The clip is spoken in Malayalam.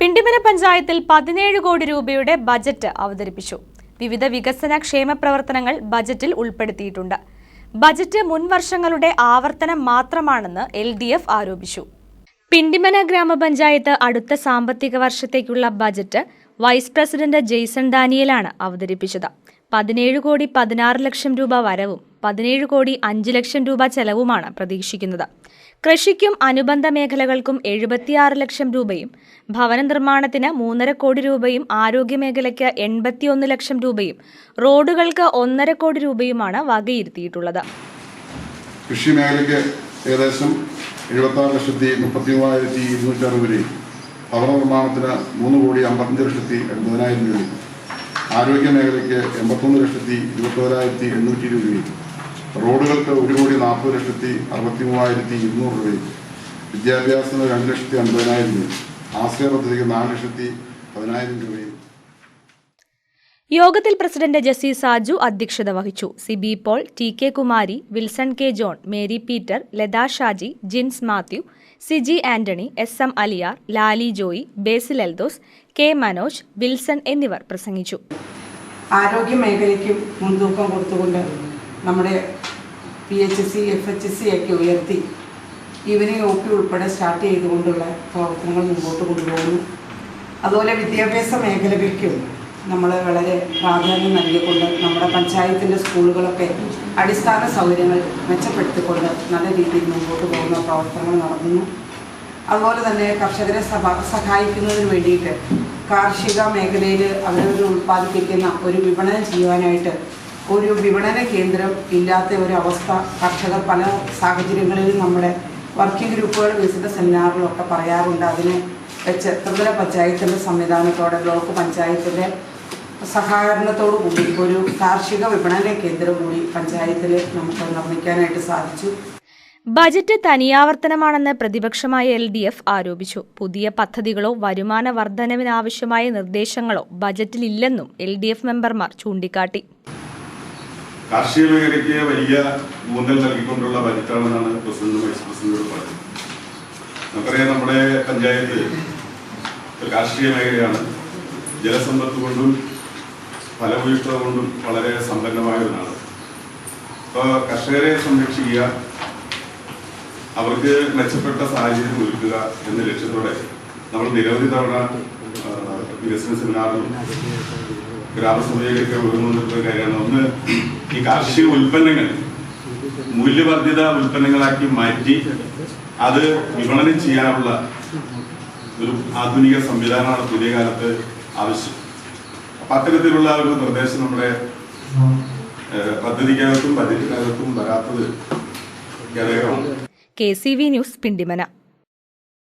പിണ്ടിമന പഞ്ചായത്തിൽ പതിനേഴ് കോടി രൂപയുടെ ബജറ്റ് അവതരിപ്പിച്ചു. വിവിധ വികസന ക്ഷേമ പ്രവർത്തനങ്ങൾ ബജറ്റിൽ ഉൾപ്പെടുത്തിയിട്ടുണ്ട്. ബജറ്റ് മുൻ വർഷങ്ങളുടെ ആവർത്തനം മാത്രമാണെന്ന് എൽ ഡി എഫ് ആരോപിച്ചു. പിണ്ടിമന ഗ്രാമപഞ്ചായത്ത് അടുത്ത സാമ്പത്തിക വർഷത്തേക്കുള്ള ബജറ്റ് വൈസ് പ്രസിഡന്റ് ജെയ്സൺ ഡാനിയലാണ് അവതരിപ്പിച്ചത്. പതിനേഴ് കോടി പതിനാറ് ലക്ഷം രൂപ വരവും പതിനേഴ് കോടി അഞ്ച് ലക്ഷം രൂപ ചെലവുമാണ് പ്രതീക്ഷിക്കുന്നത്. കൃഷിക്കും അനുബന്ധ മേഖലകൾക്കും എഴുപത്തിയാറ് ലക്ഷം രൂപയും ഭവന നിർമ്മാണത്തിന് മൂന്നര കോടി രൂപയും ആരോഗ്യമേഖലയ്ക്ക് എൺപത്തിയൊന്ന് ലക്ഷം രൂപയും റോഡുകൾക്ക് ഒന്നര കോടി രൂപയുമാണ് വകയിരുത്തിയിട്ടുള്ളത്. കൃഷി മേഖലയ്ക്ക് ഏകദേശം എഴുപത്താറ് ലക്ഷത്തി മുപ്പത്തി മൂവായിരത്തി ഇരുന്നൂറ്റി അറുപത് രൂപയും ഭവന നിർമ്മാണത്തിന് മൂന്ന് കോടി അമ്പത്തഞ്ച് ലക്ഷത്തി എൺപതിനായിരം രൂപയും ആരോഗ്യ മേഖലയ്ക്ക് എൺപത്തൊന്ന് ലക്ഷത്തി ഇരുപത്തോരായിരത്തി എണ്ണൂറ്റി ഇരുപത് രൂപയും റോഡുകൾക്ക് ഒരു കോടി നാൽപ്പത് ലക്ഷത്തി അറുപത്തി മൂവായിരത്തി ഇരുന്നൂറ് രൂപയും വിദ്യാഭ്യാസത്തിന് രണ്ട് ലക്ഷത്തി അൻപതിനായിരം രൂപയും ആശ്രയ പദ്ധതിക്ക് നാല് ലക്ഷത്തി പതിനായിരം രൂപയും. യോഗത്തിൽ പ്രസിഡന്റ് ജസി സാജു അധ്യക്ഷത വഹിച്ചു. C B Paul T K Kumari Wilson K John Mary Peter Latha Shaji Jins Mathew Siji Antony S M Aliyar Lali Joy Basil Eldhose K Manoj Wilson എന്നിവർ പ്രസംഗിച്ചു. ആരോഗ്യ മേഖലയ്ക്കും മുൻതൂക്കം കൊടുത്തുകൊണ്ട് നമ്മുടെ P H C F H C ഒക്കെ ഉയർത്തി ഇവനെ ഒക്കെ ഉൾപ്പെടെ സ്റ്റാർട്ട് ചെയ്തുകൊണ്ടുള്ള പ്രവർത്തനങ്ങൾ മുമ്പോട്ട് കൊണ്ടുപോകുന്നു. അതുപോലെ വിദ്യാഭ്യാസ മേഖലയ്ക്കും നമ്മൾ വളരെ പ്രാധാന്യം നൽകിക്കൊണ്ട് നമ്മുടെ പഞ്ചായത്തിന്റെ സ്കൂളുകളൊക്കെ അടിസ്ഥാന സൗകര്യങ്ങൾ മെച്ചപ്പെടുത്തിക്കൊണ്ട് നല്ല രീതിയിൽ മുമ്പോട്ട് പോകുന്ന പ്രവർത്തനങ്ങൾ നടത്തുന്നു അതുപോലെ തന്നെ കർഷകരെ സഹായിക്കുന്നതിന് വേണ്ടിയിട്ട് കാർഷിക മേഖലയിൽ അവരവർ ഉൽപ്പാദിപ്പിക്കുന്ന ഒരു വിപണനം ചെയ്യുവാനായിട്ട് ഒരു വിപണന കേന്ദ്രം ഇല്ലാത്ത ഒരു അവസ്ഥ കർഷകർ പല സാഹചര്യങ്ങളിലും നമ്മുടെ വർക്കിംഗ് ഗ്രൂപ്പുകൾ വിസിത സെമിനാറിലൊക്കെ പറയാറുണ്ട്. അതിന് വെച്ച് ത്രിതല പഞ്ചായത്തിന്റെ സംവിധാനത്തോടെ ബ്ലോക്ക് പഞ്ചായത്തിന്റെ സഹകരണത്തോടു കൂടി ഒരു കാർഷിക വിപണന കേന്ദ്രം കൂടി പഞ്ചായത്തിൽ നമുക്ക് നിർമ്മിക്കാനായിട്ട് സാധിച്ചു. ബജറ്റ് തനിയാവർത്തനമാണെന്ന് പ്രതിപക്ഷമായ എൽ ഡി എഫ് ആരോപിച്ചു. പുതിയ പദ്ധതികളോ വരുമാന വർധനവിനാവശ്യമായ നിർദ്ദേശങ്ങളോ ബജറ്റിലില്ലെന്നും എൽ ഡി എഫ് മെമ്പർമാർ ചൂണ്ടിക്കാട്ടി. കാർഷിക മേഖലയ്ക്ക് വലിയ ഊന്നൽ നൽകിക്കൊണ്ടുള്ള ബജറ്റാണെന്നാണ് പ്രസിഡന്റ് വൈസ് പ്രസിഡന്റോട് പറഞ്ഞത്. നമുക്കറിയാം നമ്മുടെ പഞ്ചായത്ത് കാർഷിക മേഖലയാണ്. ജലസമ്പത്ത് കൊണ്ടും ഫലഭൂയിഷ്ഠത കൊണ്ടും വളരെ സമ്പന്നമായ ഒരു നാട് അപ്പോൾ കർഷകരെ സംരക്ഷിക്കുക അവർക്ക് മെച്ചപ്പെട്ട സാഹചര്യം ഒരുക്കുക എന്ന ലക്ഷ്യത്തോടെ നമ്മൾ നിരവധി തവണ വികസന സെമിനാറിലും ഗ്രാമസഭയിലൊക്കെ ഒരുങ്ങുന്നിട്ടുള്ള കാര്യമാണ്. ഒന്ന് ഈ കാർഷിക ഉൽപ്പന്നങ്ങൾ മൂല്യവർദ്ധിത ഉൽപ്പന്നങ്ങളാക്കി മാറ്റി അത് വിപണനം ചെയ്യാനുള്ള ഒരു ആധുനിക സംവിധാനമാണ് പുതിയ കാലത്ത് ആവശ്യം. അപ്പൊ അത്തരത്തിലുള്ള ഒരു നിർദ്ദേശം നമ്മുടെ പദ്ധതിക്കകത്തും പദ്ധതിക്കകത്തും വരാത്തത് ഖേദകരമാണ് K C V news Pindimana